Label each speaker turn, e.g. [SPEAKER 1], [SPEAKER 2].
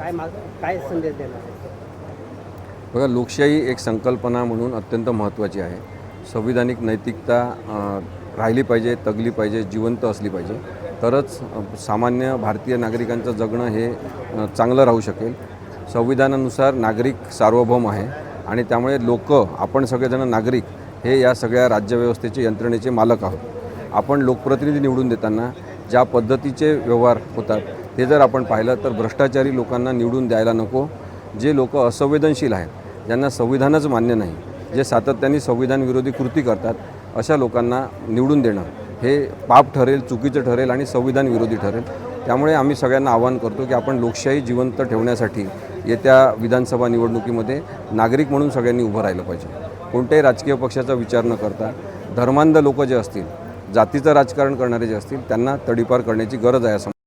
[SPEAKER 1] काय माग काय संदेश देणार?
[SPEAKER 2] बघा लोकशाही एक संकल्पना म्हणून अत्यंत महत्त्वाची आहे. संविधानिक नैतिकता राहिली पाहिजे तगली पाहिजे जिवंत असली पाहिजे. तरच सामान्य भारतीय नागरिकांचं जगणं हे चांगलं राहू शकेल. संविधानानुसार नागरिक सार्वभौम आहे आणि त्यामुळे लोक आपण सगळेजण नागरिक हे या सगळ्या राज्यव्यवस्थेचे यंत्रणेचे मालक आहोत. आपण लोकप्रतिनिधी निवडून देताना ज्या पद्धतीचे व्यवहार होतात ते जर आपण पाहिलं तर भ्रष्टाचारी लोकांना निवडून द्यायला नको. जे लोक असंवेदनशील आहेत ज्यांना संविधानच मान्य नाही जे सातत्याने संविधान विरोधी कृती करतात अशा लोकांना निवडून देणं हे पाप ठरेल चुकीचं ठरेल आणि संविधान विरोधी ठरेल. त्यामुळे आम्ही सगळ्यांना आवाहन करतो की आपण लोकशाही जिवंत ठेवण्यासाठी येत्या विधानसभा निवडणुकीमध्ये नागरिक म्हणून सगळ्यांनी उभं राहिलं पाहिजे. कोणत्याही राजकीय पक्षाचा विचार न करता धर्मांध लोक जे असतील जातीचं राजकारण करणारे जे असतील त्यांना तडीपार करण्याची गरज आहे असं